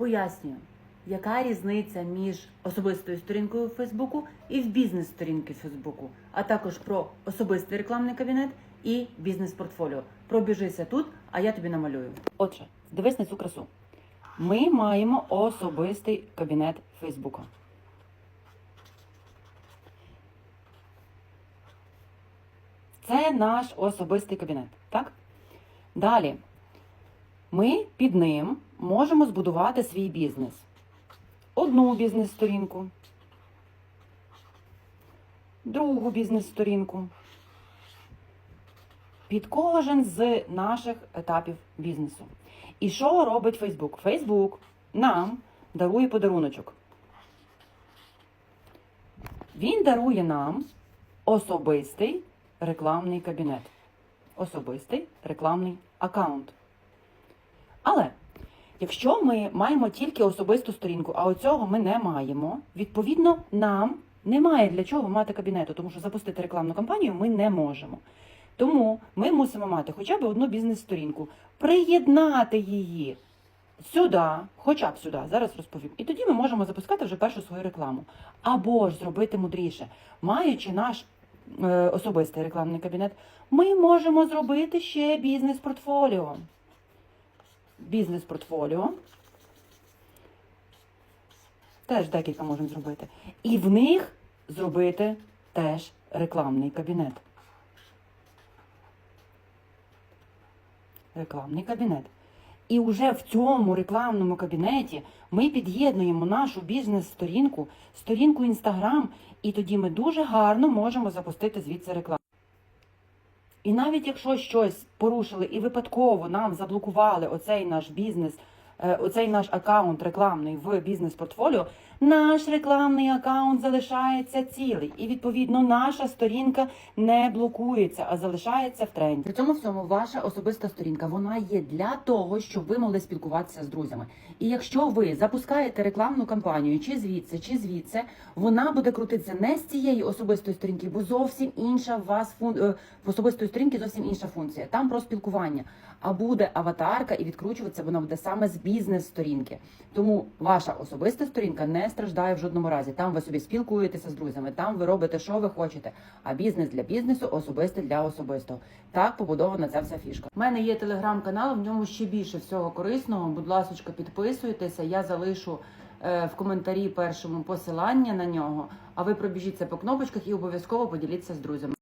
Пояснюю, яка різниця між особистою сторінкою Фейсбуку і в бізнес-сторінки Фейсбуку, а також про особистий рекламний кабінет і бізнес-портфоліо. Пробіжися тут, а я тобі намалюю. Отже, дивись на цю красу. Ми маємо особистий кабінет Фейсбука. Це наш особистий кабінет, так? Далі. Ми під ним можемо збудувати свій бізнес. Одну бізнес-сторінку, другу бізнес-сторінку. Під кожен з наших етапів бізнесу. І що робить Фейсбук? Фейсбук нам дарує подаруночок. Він дарує нам особистий рекламний кабінет. Особистий рекламний аккаунт. Але якщо ми маємо тільки особисту сторінку, а оцього ми не маємо, відповідно, нам немає для чого мати кабінету, тому що запустити рекламну кампанію ми не можемо. Тому ми мусимо мати хоча б одну бізнес-сторінку, приєднати її сюди, хоча б сюди, зараз розповім. І тоді ми можемо запускати вже першу свою рекламу. Або ж зробити мудріше, маючи наш е, особистий рекламний кабінет, ми можемо зробити ще бізнес-портфоліо. Бізнес-портфоліо. Теж декілька можемо зробити. І в них зробити теж рекламний кабінет. Рекламний кабінет. І вже в цьому рекламному кабінеті ми під'єднуємо нашу бізнес-сторінку, сторінку Інстаграм, і тоді ми дуже гарно можемо запустити звідси рекламу. І навіть якщо щось порушили і випадково нам заблокували оцей наш бізнес, е, оцей наш аккаунт рекламний в бізнес-портфоліо, наш рекламний аккаунт залишається цілий. І відповідно наша сторінка не блокується, а залишається в тренді. При цьому всьому ваша особиста сторінка вона є для того, щоб ви могли спілкуватися з друзями. І якщо ви запускаєте рекламну кампанію, чи звідси, чи звідси, вона буде крутитися не з цієї особистої сторінки, бо зовсім інша в вас фун... е, в особистої сторінки зовсім інша функція. Там про спілкування. А буде аватарка і відкручуватися вона буде саме з бізнес-сторінки. Тому ваша особиста сторінка не страждає в жодному разі. Там ви собі спілкуєтеся з друзями, там ви робите, що ви хочете. А бізнес для бізнесу, особисте для особистого. Так побудована ця вся фішка. У мене є телеграм-канал, в ньому ще більше всього корисного. Будь ласка, підписуйтеся. Я залишу е, в коментарі першому посилання на нього. А ви пробіжіться по кнопочках і обов'язково поділіться з друзями.